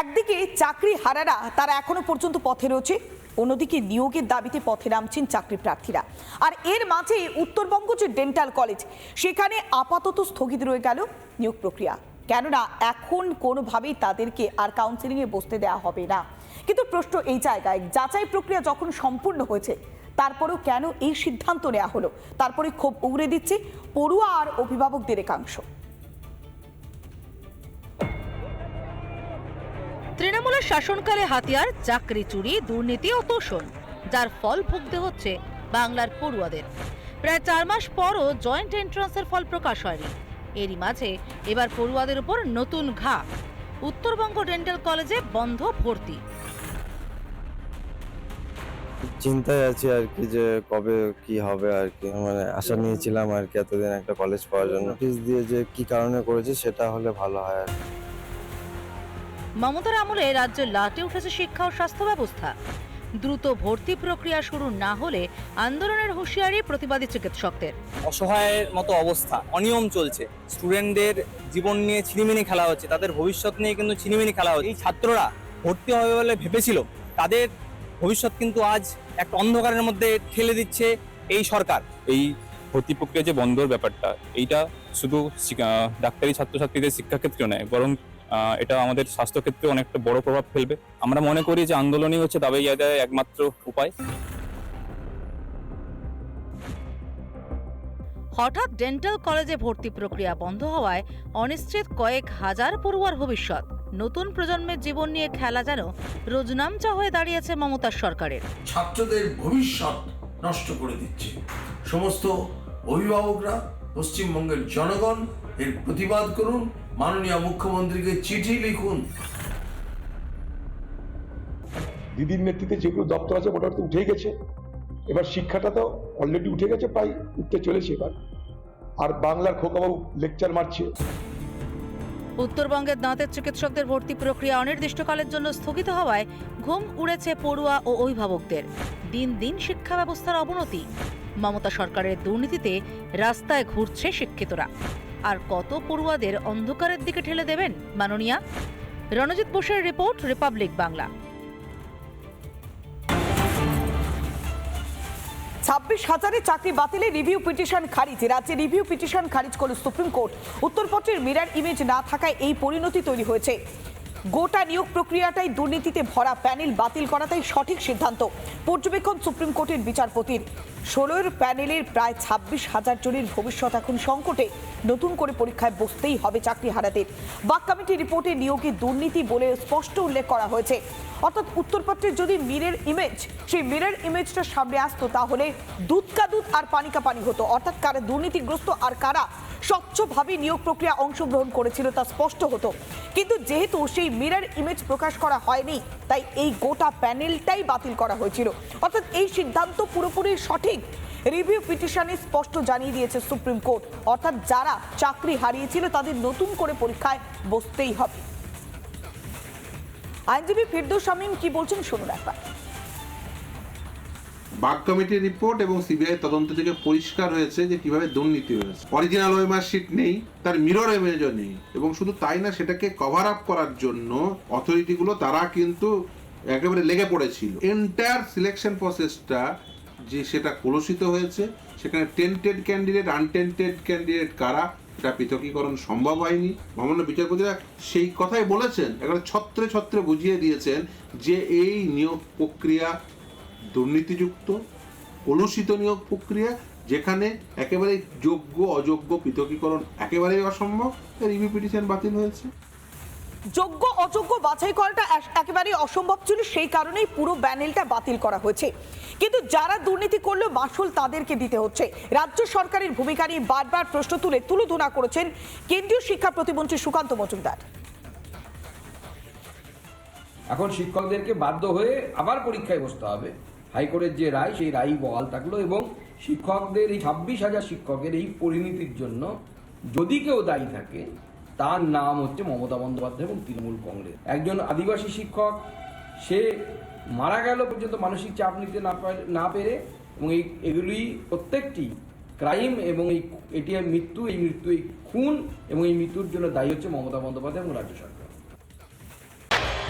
একদিকে চাকরি হারারা তারা এখনও পর্যন্ত পথে রয়েছে, অন্যদিকে নিয়োগের দাবিতে পথে নামছেন চাকরি প্রার্থীরা। আর এর মাঝে উত্তরবঙ্গ যে ডেন্টাল কলেজ, সেখানে আপাতত স্থগিত রয়ে গেল নিয়োগ প্রক্রিয়া। কেননা এখন কোনোভাবেই তাদেরকে আর কাউন্সিলিংয়ে বসতে দেওয়া হবে না। কিন্তু প্রশ্ন এই জায়গায়, যাচাই প্রক্রিয়া যখন সম্পূর্ণ হয়েছে, তারপরেও কেন এই সিদ্ধান্ত নেওয়া হলো? তারপরে ক্ষোভ উগড়ে দিচ্ছে পড়ুয়া আর অভিভাবকদের একাংশ। তৃণমূলের শাসনকালে হাতিয়ার, চাকরি চুরি, দুর্নীতি ও তোষণ, যার ফল ভুগতে হচ্ছে বাংলার পড়ুয়াদের। প্রায় চার মাস পরও জয়েন্ট এন্ট্রান্সের ফল প্রকাশ হয়নি। এরই মাঝে এবার পড়ুয়াদের উপর নতুন ঘা। উত্তরবঙ্গ ডেন্টাল কলেজে বন্ধ ভর্তি। চিন্তায় আছি আর কি যে কবে কি হবে আর কি। মানে আশা নিয়েছিলাম আর কি এতদিন একটা কলেজ পাওয়ার জন্য। ফিস দিয়ে যে কি কারণে করেছে সেটা হলে ভালো হয় আর কি। মমতার আমলে রাজ্যে লাটে উঠেছে শিক্ষা ও স্বাস্থ্য ব্যবস্থা। দ্রুত ভর্তি প্রক্রিয়া শুরু না হলে আন্দোলনের হুঁশিয়ারি প্রতিবাদী চিকিৎসকদের। অসহায়ের মতো অবস্থা অনিয়ম চলছে। স্টুডেন্টদের জীবন নিয়ে ছিনিমিনি খেলা হচ্ছে তাদের ভবিষ্যৎ নিয়ে কিন্তু ছিনিমিনি খেলা হচ্ছে। এই ছাত্ররা ভর্তি হবে বলে ভেবেছিল তাদের ভবিষ্যৎ কিন্তু আজ একটা অন্ধকারের মধ্যে ঠেলে দিচ্ছে এই সরকার। এই ভর্তি প্রক্রিয়া যে বন্ধর ব্যাপারটা এইটা শুধু ডাক্তারি ছাত্রছাত্রীদের শিক্ষাক্ষেত্রেও নয় বরং এটা আমাদের স্বাস্থ্যক্ষেত্রে অনেকটা বড় প্রভাব ফেলবে। আমরা মনে করি যে আন্দোলনই হচ্ছে দাবি আদায়ের একমাত্র উপায়। হঠাৎ ডেন্টাল কলেজে ভর্তি প্রক্রিয়া বন্ধ হওয়ায় অনিশ্চিত কয়েক হাজার পড়ুয়ার ভবিষ্যৎ। নতুন প্রজন্মের জীবন নিয়ে খেলা যেন রোজনামচা হয়ে দাঁড়িয়েছে মমতার সরকারের। ছাত্রদের ভবিষ্যৎ নষ্ট করে দিচ্ছে। সমস্ত অভিভাবকরা পশ্চিমবঙ্গের জনগণ এর প্রতিবাদ করুন। মাননীয় মুখ্যমন্ত্রীকে চিঠি লিখুন। দিদির নেতৃত্বে যেগুলো দপ্তর আছে মোটামুটি উঠে গেছে। এবার শিক্ষাটা তো অলরেডি উঠে গেছে প্রায় উঠতে চলেছে এবার। আর বাংলার খোকাবাবু লেকচার মারছে। উত্তরবঙ্গের দাঁতের চিকিৎসকদের ভর্তি প্রক্রিয়া অনির্দিষ্টকালের জন্য স্থগিত হওয়ায় ঘুম উড়েছে পড়ুয়া ও অভিভাবকদের। দিন দিন শিক্ষা ব্যবস্থার অবনতি। মমতা সরকারের দুর্নীতিতে রাস্তায় ঘুরছে শিক্ষিতরা। আর কত পড়ুয়াদের অন্ধকারের দিকে ঠেলে দেবেন মাননীয়া? রণজিৎ বোসের রিপোর্ট, রিপাবলিক বাংলা। ছাব্বিশ হাজারে চাকরি বাতিলে রিভিউ পিটিশন খারিজ। রাজ্যে রিভিউ পিটিশন খারিজ করল সুপ্রিম কোর্ট। উত্তরপত্রের মিরার ইমেজ না থাকায় এই পরিণতি তৈরি হয়েছে। গোটা নিয়োগ প্রক্রিয়াটাই দুর্নীতিতে ভরা প্যানেল বাতিল করাটাই সঠিক সিদ্ধান্ত। পর্যবেক্ষণ সুপ্রিম কোর্টের বিচারপতির। ষোলোর প্যানেলের প্রায় ছাব্বিশ হাজার জনের ভবিষ্যৎ এখন সংকটে। নতুন করে পরীক্ষায় বসতেই হবে চাকরি হারাতে। বাক কমিটি রিপোর্টে নিয়োগে দুর্নীতি বলে স্পষ্ট উল্লেখ করা হয়েছে। অর্থাৎ উত্তরপত্রের যদি মিরের ইমেজ সেই মিরের ইমেজটা সামনে আসতো তাহলে দুধ কা দুধ আর পানি কা পানি হতো। অর্থাৎ কারা দুর্নীতিগ্রস্ত আর কারা স্বচ্ছভাবে নিয়োগ প্রক্রিয়া অংশগ্রহণ করেছিল, তা স্পষ্ট হতো। কিন্তু যেহেতু সেই মিরার ইমেজ প্রকাশ করা হয়নি, তাই এই গোটা প্যানেলটাই বাতিল করা হয়েছিল। অর্থাৎ এই সিদ্ধান্ত পুরোপুরি সঠিক রিভিউ পিটিশনে স্পষ্ট জানিয়ে দিয়েছে সুপ্রিম কোর্ট অর্থাৎ যারা চাকরি হারিয়েছিল, তাদের নতুন করে পরীক্ষায় বসতেই হবে। আইনজীবী ফিরদৌস শামীম কি বলছেন, শুনুন একবার। বাগ কমিটির রিপোর্ট এবং সিবিআই তদন্ত থেকে পরিষ্কার হয়েছে যে কীভাবে দুর্নীতি হয়েছে। অরিজিনাল ওয়েমার শিট নেই, তার মিরর ইমেজও নেই এবং শুধু তাই না, সেটাকে কভার আপ করার জন্য অথরিটিগুলো তারা কিন্তু একেবারে লেগে পড়েছিল। এন্টায়ার সিলেকশন প্রসেসটা যে সেটা কলুষিত হয়েছে, সেখানে টেন্টেড ক্যান্ডিডেট আনটেন্টেড ক্যান্ডিডেট কারা এটা পৃথকীকরণ সম্ভব হয়নি। মাননীয় বিচারপতিরা সেই কথাই বলেছেন, একেবারে ছত্রে ছত্রে বুঝিয়ে দিয়েছেন যে এই নিয়োগ প্রক্রিয়া দুর্নীতিযুক্ত কলুষিত নিয়োগ প্রক্রিয়া যেখানে একেবারে যোগ্য অযোগ্য পৃথকীকরণ একেবারেই অসম্ভব রিভিউ পিটিশন বাতিল হয়েছে। যোগ্য অযোগ্য বাছাই করাটা একেবারেই অসম্ভব ছিল সেই কারণেই পুরো প্যানেলটা বাতিল করা হয়েছে। কিন্তু যারা দুর্নীতি করল মাসুল তাদেরকে দিতে হচ্ছে। রাজ্য সরকারের ভূমিকা নিয়ে বারবার প্রশ্ন তুলে তুলোধনা করেছেন কেন্দ্রীয় শিক্ষা প্রতিমন্ত্রী সুকান্ত মজুমদার। এখন শিক্ষকদেরকে বাধ্য হয়ে আবার পরীক্ষায় বসতে হবে। হাইকোর্টের যে রায়, সেই রায় বহাল থাকল এবং শিক্ষকদের এই ছাব্বিশ হাজার শিক্ষকের এই পরিণতির জন্য যদি কেউ দায়ী থাকে, তার নাম হচ্ছে মমতা বন্দ্যোপাধ্যায় এবং তৃণমূল কংগ্রেস। একজন আদিবাসী শিক্ষক, সে মারা গেল পর্যন্ত মানসিক চাপ নিতে না না পেরে এবং এই, এগুলি প্রত্যেকটি ক্রাইম এবং এই এটি মৃত্যু, এই মৃত্যু, এই খুন এবং এই মৃত্যুর জন্য দায়ী হচ্ছে মমতা বন্দ্যোপাধ্যায় এবং রাজ্য সরকার।